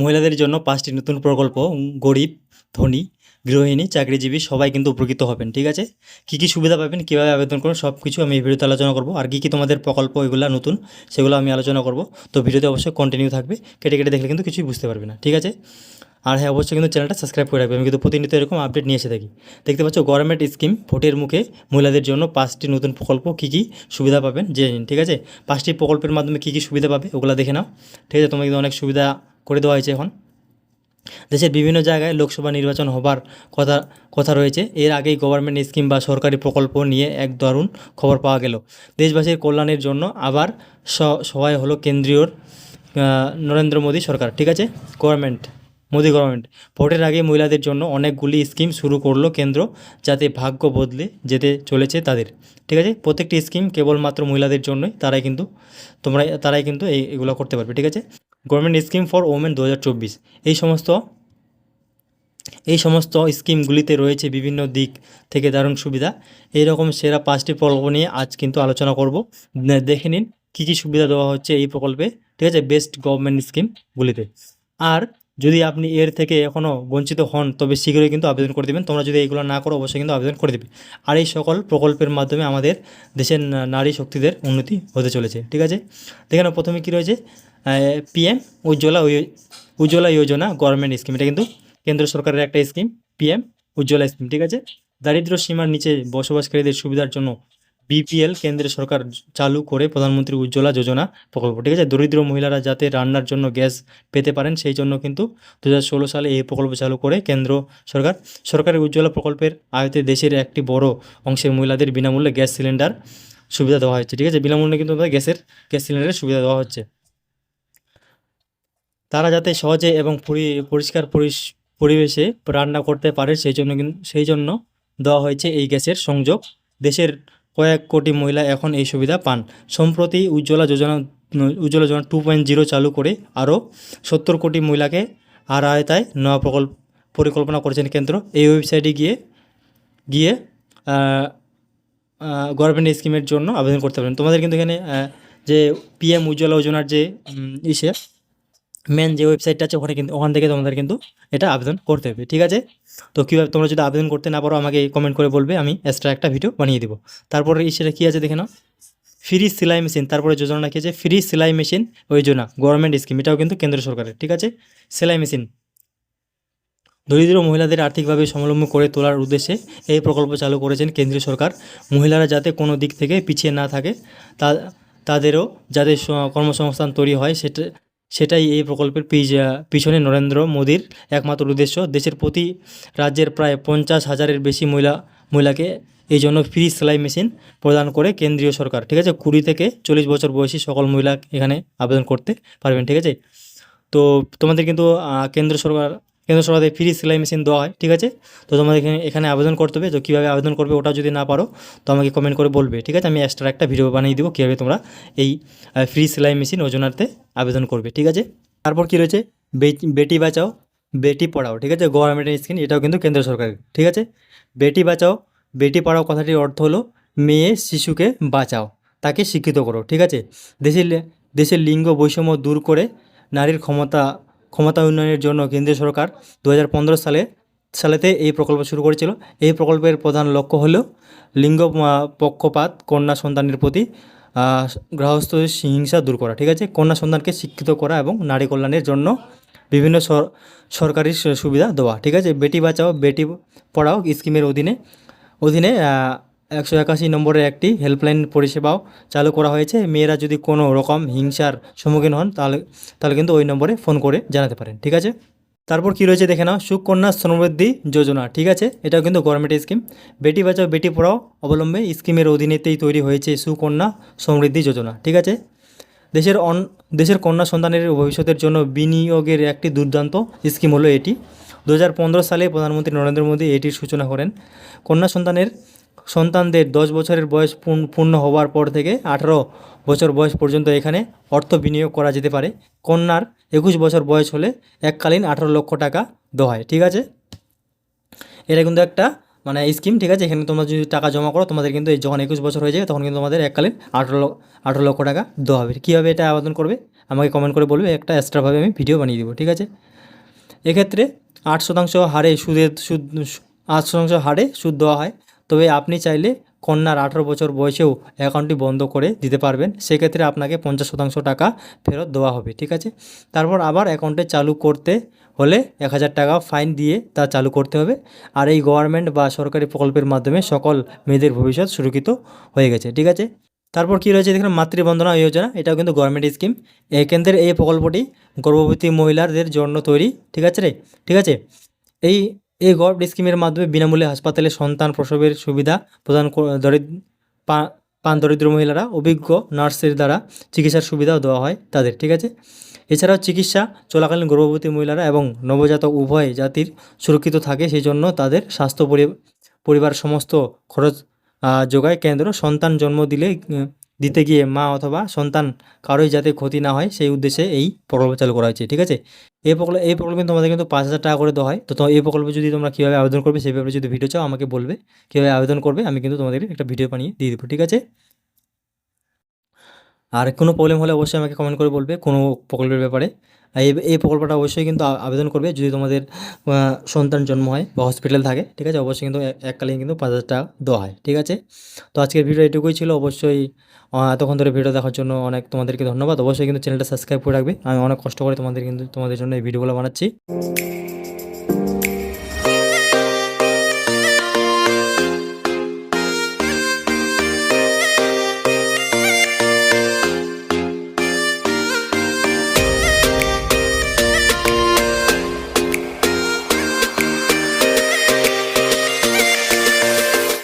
মহিলাদের জন্য পাঁচটি নতুন প্রকল্প গরিব, ধনী গৃহিণী চাকরিজীবী, সবাই কিন্তু উপকৃত হবেন, ঠিক আছে? কী কী সুবিধা পাবেন, কীভাবে আবেদন করবেন সব কিছু আমি এই ভিডিওতে আলোচনা করব। আর কী কী তোমাদের প্রকল্প এগুলো নতুন, সেগুলো আমি আলোচনা করব। তো ভিডিওতে অবশ্যই কন্টিনিউ থাকবে, কেটে কেটে দেখলে কিন্তু কিছুই বুঝতে পারবে না, ঠিক আছে? আর হ্যাঁ অবশ্যই কিন্তু চ্যানেলটা সাবস্ক্রাইব করে রাখবে। আমি কিন্তু প্রতিনিয়ত এরকম আপডেট নিয়ে এসে থাকি। দেখতে পাচ্ছ গভর্নমেন্ট স্কিম ভোটের মুখে মহিলাদের জন্য পাঁচটি নতুন প্রকল্প কী কী সুবিধা পাবেন, জেনে নিন, ঠিক আছে? পাঁচটি প্রকল্পের মাধ্যমে কী কী সুবিধা পাবে, ওগুলো দেখে নাও, ঠিক আছে? তোমাকে কিন্তু অনেক সুবিধা করে দেওয়া হয়েছে এখন। দেশের বিভিন্ন জায়গায় লোকসভা নির্বাচন হবার কথা কথা রয়েছে। এর আগেই গভর্নমেন্ট স্কিম বা সরকারি প্রকল্প নিয়ে এক দারুণ খবর পাওয়া গেল। দেশবাসীর কল্যাণের জন্য আবার সহায় হলো কেন্দ্রীয় নরেন্দ্র মোদী সরকার, ঠিক আছে? গভর্নমেন্ট মোদী গভর্নমেন্ট ভোটের আগে মহিলাদের জন্য অনেকগুলি স্কিম শুরু করল কেন্দ্র যাতে ভাগ্য বদলে যেতে চলেছে তাদের, ঠিক আছে? প্রত্যেকটি স্কিম কেবলমাত্র মহিলাদের জন্যই, তারাই কিন্তু তোমরা তারাই কিন্তু এই, এগুলো করতে পারবে, ঠিক আছে? গভর্নমেন্ট স্কিম ফর ওমেন দু হাজার চব্বিশ। এই সমস্ত এই সমস্ত স্কিমগুলিতে রয়েছে বিভিন্ন দিক থেকে দারুণ সুবিধা। এইরকম সেরা পাঁচটি প্রকল্প নিয়ে আজ কিন্তু আলোচনা করব। দেখে নিন কী কী সুবিধা দেওয়া হচ্ছে এই প্রকল্পে। ঠিক আছে বেস্ট গভর্নমেন্ট স্কিমগুলিতে আর যদি আপনি এর থেকে এখনও বঞ্চিত হন, তবে শীঘ্রই কিন্তু আবেদন করে দেবেন। তোমরা যদি এইগুলো না করো, অবশ্যই কিন্তু আবেদন করে দেবে। আর এই সকল প্রকল্পের মাধ্যমে আমাদের দেশের নারী শক্তিদের উন্নতি হতে চলেছে, ঠিক আছে? দেখেন প্রথমে কী রয়েছে? PM Ujjwala Ujjwala Yojana government scheme এটা কিন্তু কেন্দ্র সরকারের একটা স্কিম পিএম উজ্জ্বলা স্কিম ঠিক আছে? দারিদ্র সীমার নিচে বসবাসকারীদের সুবিধার জন্য বিপিএল কেন্দ্র সরকার চালু করে প্রধানমন্ত্রী উজ্জ্বলা যোজনা প্রকল্প। ঠিক আছে? দরিদ্র মহিলারা যাতে রান্নার জন্য গ্যাস পেতে পারেন, সেই জন্য কিন্তু দু হাজার ষোলো সালে এই প্রকল্প চালু করে কেন্দ্র সরকার। সরকারের উজ্জ্বলা প্রকল্পের আয়তে দেশের একটি বড় অংশের মহিলাদের বিনামূল্যে গ্যাস সিলিন্ডার সুবিধা দেওয়া হচ্ছে ঠিক আছে? বিনামূল্যে কিন্তু তাদের গ্যাসের, গ্যাস সিলিন্ডারের সুবিধা দেওয়া হচ্ছে। তারা যাতে সহজে এবং পরিষ্কার পরিবেশে রান্না করতে পারে, সেই জন্য কিন্তু সেই জন্য দেওয়া হয়েছে এই গ্যাসের সংযোগ। দেশের কয়েক কোটি মহিলা এখন এই সুবিধা পান। সম্প্রতি Ujjwala Yojana Ujjwala Yojana two point zero চালু করে আরও সত্তর কোটি মহিলাকে আর আয়তায় নয়া প্রকল্প, পরিকল্পনা করেছেন কেন্দ্র। এই ওয়েবসাইটে গিয়ে গিয়ে গভর্নমেন্ট স্কিমের জন্য আবেদন করতে পারেন তোমাদের কিন্তু এখানে যে পিএম উজ্জ্বলা যোজনার যে ইসে মেন যে ওয়েবসাইটটা আছে, ওখানে কিন্তু, ওখান থেকে তোমাদের কিন্তু এটা আবেদন করতে হবে। ঠিক আছে? তো কীভাবে তোমরা যদি আবেদন করতে না পারো, আমাকে কমেন্ট করে বলবে, আমি এক্সট্রা একটা ভিডিও বানিয়ে দেবো। তারপরে সেটা কী আছে দেখে নাও। ফ্রি সেলাই মেশিন তারপরে যোজনা কী আছে? ফ্রি সেলাই মেশিন ওই যোজনা গভর্নমেন্ট স্কিম এটাও কিন্তু কেন্দ্র সরকারের, ঠিক আছে? সেলাই মেশিন দরিদ্র মহিলাদের আর্থিকভাবে স্বাবলম্বী করে তোলার উদ্দেশ্যে এই প্রকল্প চালু করেছেন কেন্দ্রীয় সরকার। মহিলারা যাতে কোনো দিক থেকে পিছিয়ে না থাকে, তা তাদেরও স- কর্মসংস্থান তৈরি হয়, সেটা সেটাই এই প্রকল্পের পিছনে নরেন্দ্র মোদীর একমাত্র উদ্দেশ্য। দেশের প্রতি রাজ্যের প্রায় পঞ্চাশ হাজারের বেশি মহিলা, মহিলাকে এই জন্য ফ্রি সেলাই মেশিন প্রদান করে কেন্দ্রীয় সরকার। ঠিক আছে? কুড়ি থেকে চল্লিশ বছর বয়সী সকল মহিলা এখানে আবেদন করতে পারবেন। ঠিক আছে? তো তোমাদের কিন্তু কেন্দ্র সরকার কেন্দ্র সরকারের ফ্রি সেলাই মেশিন দেওয়া হয়, ঠিক আছে? তো তোমাদের এখানে এখানে আবেদন করতে হবে, তো কীভাবে আবেদন করবে ওটা যদি না পারো, তো আমাকে কমেন্ট করে বলবে, ঠিক আছে? আমি এক্সট্রা একটা ভিডিও বানিয়ে দেবো, কীভাবে তোমরা এই ফ্রি সেলাই মেশিন ওজনার্থে আবেদন করবে, ঠিক আছে? তারপর কী রয়েছে? বেটি বাঁচাও, বেটি পড়াও, ঠিক আছে? গভর্নমেন্টের স্কিম এটাও কিন্তু কেন্দ্র সরকারের, ঠিক আছে? বেটি বাঁচাও, বেটি পড়াও কথাটির অর্থ হলো মেয়ে শিশুকে বাঁচাও, তাকে শিক্ষিত করো, ঠিক আছে? দেশের দেশের লিঙ্গ বৈষম্য দূর করে নারীর ক্ষমতা ক্ষমতা উন্নয়নের জন্য কেন্দ্রীয় সরকার দু হাজার পনেরো সালে, সালেতে এই প্রকল্প শুরু করেছিল। এই প্রকল্পের প্রধান লক্ষ্য হল লিঙ্গ পক্ষপাত, কন্যা সন্তানের প্রতি গৃহস্থ হিংসা দূর করা, ঠিক আছে? কন্যা সন্তানকে শিক্ষিত করা এবং নারী কল্যাণের জন্য বিভিন্ন সরকারি সুবিধা দেওয়া, ঠিক আছে? বেটি বাঁচাও, বেটি পড়াও, স্কিমের অধীনে অধীনে একশো একাশি নম্বরের একটি হেল্পলাইন পরিষেবাও চালু করা হয়েছে। মেয়েরা যদি কোনো রকম হিংসার সম্মুখীন হন, তাহলে তাহলে কিন্তু ওই নম্বরে ফোন করে জানাতে পারেন, ঠিক আছে? তারপর কী রয়েছে দেখে নাও, সুকন্যা সমৃদ্ধি যোজনা, ঠিক আছে? এটাও কিন্তু গভর্নমেন্টের স্কিম বেটি বাঁচাও, বেটি পড়াও অবলম্বে স্কিমের অধীনেতেই তৈরি হয়েছে সুকন্যা সমৃদ্ধি যোজনা, ঠিক আছে? দেশের অন, দেশের কন্যা সন্তানের ভবিষ্যতের জন্য বিনিয়োগের একটি দুর্দান্ত স্কিম হলো এটি। দু হাজার পনেরো সালে প্রধানমন্ত্রী নরেন্দ্র মোদী এটির সূচনা করেন। কন্যা সন্তানের সন্তানদের দশ বছরের বয়স পূর্ণ- হওয়ার পর থেকে আঠারো বছর বয়স পর্যন্ত এখানে অর্থ বিনিয়োগ করা যেতে পারে। কন্যার একুশ বছর বয়স হলে এককালীন আঠারো লক্ষ টাকা দেওয়া হয় ঠিক আছে? এটা কিন্তু একটা মানে স্কিম ঠিক আছে? এখানে তোমরা যদি টাকা জমা করো, তোমাদের কিন্তু এই যখন একুশ বছর হয়ে যাবে, তখন কিন্তু তোমাদের এককালীন আঠারো আঠারো লক্ষ টাকা দেওয়া হবে কীভাবে এটা আবেদন করবে? আমাকে কমেন্ট করে বলবে, একটা এক্সট্রাভাবে আমি ভিডিও বানিয়ে দেবো, ঠিক আছে? এক্ষেত্রে আট শতাংশ হারে সুদের, সুদ, আট শতাংশ হারে সুদ দেওয়া হয়। তবে আপনি চাইলে কন্যার আঠারো বছর বয়সেও অ্যাকাউন্টটি বন্ধ করে দিতে পারবেন। সেক্ষেত্রে আপনাকে পঞ্চাশ শতাংশ টাকা ফেরত দেওয়া হবে, ঠিক আছে? তারপর আবার অ্যাকাউন্টে চালু করতে হলে এক হাজার টাকা ফাইন দিয়ে তা চালু করতে হবে। আর এই গভর্নমেন্ট বা সরকারি প্রকল্পের মাধ্যমে সকল মেয়েদের ভবিষ্যৎ সুরক্ষিত হয়ে গেছে, ঠিক আছে? তারপর কী রয়েছে? দেখুন মাতৃবন্দনা যোজনা, এটাও কিন্তু গভর্নমেন্ট স্কিম এই কেন্দ্রের এই প্রকল্পটি গর্ভবতী মহিলাদের জন্য তৈরি, ঠিক আছে রে? ঠিক আছে? এই এই গর্ভ স্কিমের মাধ্যমে বিনামূল্যে হাসপাতালে সন্তান প্রসবের সুবিধা প্রদান পান দরিদ্র মহিলারা, অভিজ্ঞ নার্সের দ্বারা চিকিৎসার সুবিধাও দেওয়া হয় তাদের, ঠিক আছে? এছাড়াও চিকিৎসা চলাকালীন গর্ভবতী মহিলারা এবং নবজাতক উভয় জাতির সুরক্ষিত থাকে সেই জন্য তাদের স্বাস্থ্য পরি- পরিবার সমস্ত খরচ যোগায় কেন্দ্র সন্তান জন্ম দিলে দিতে গিয়ে মা অথবা সন্তান কারোই যাতে ক্ষতি না হয়, সেই উদ্দেশ্যে এই প্রকল্প চালু করা হয়েছে, ঠিক আছে? এই প্রকল্প, এই প্রকল্পে তোমাদের কিন্তু পাঁচ হাজার টাকা করে দেওয়া হয়। তো তো এই প্রকল্পে যদি তোমরা কীভাবে আবেদন করবে, সেই ব্যাপারে যদি ভিডিও চাও, আমাকে বলবে। কীভাবে আবেদন করবে, আমি কিন্তু তোমাদের একটা ভিডিও বানিয়ে দিয়ে দেবো, ঠিক আছে? আর কোনো প্রবলেম হলে অবশ্যই আমাকে কমেন্ট করে বলবে কোনো প্রকল্পের ব্যাপারে। এই প্রকল্পটা অবশ্যই কিন্তু আবেদন করবে যদি তোমাদের সন্তান জন্ম হয় বা হসপিটাল থাকে, ঠিক আছে? অবশ্যই কিন্তু এককালীন কিন্তু পাঁচ হাজার টাকা দেওয়া হয়, ঠিক আছে? তো আজকের ভিডিও এটুকুই ছিল। অবশ্যই এতক্ষণ ধরে ভিডিও দেখার জন্য অনেক তোমাদেরকে ধন্যবাদ। অবশ্যই কিন্তু চ্যানেলটা সাবস্ক্রাইব করে রাখবে। আমি অনেক কষ্ট করে তোমাদের কিন্তু তোমাদের জন্য এই ভিডিওগুলো বানাচ্ছি।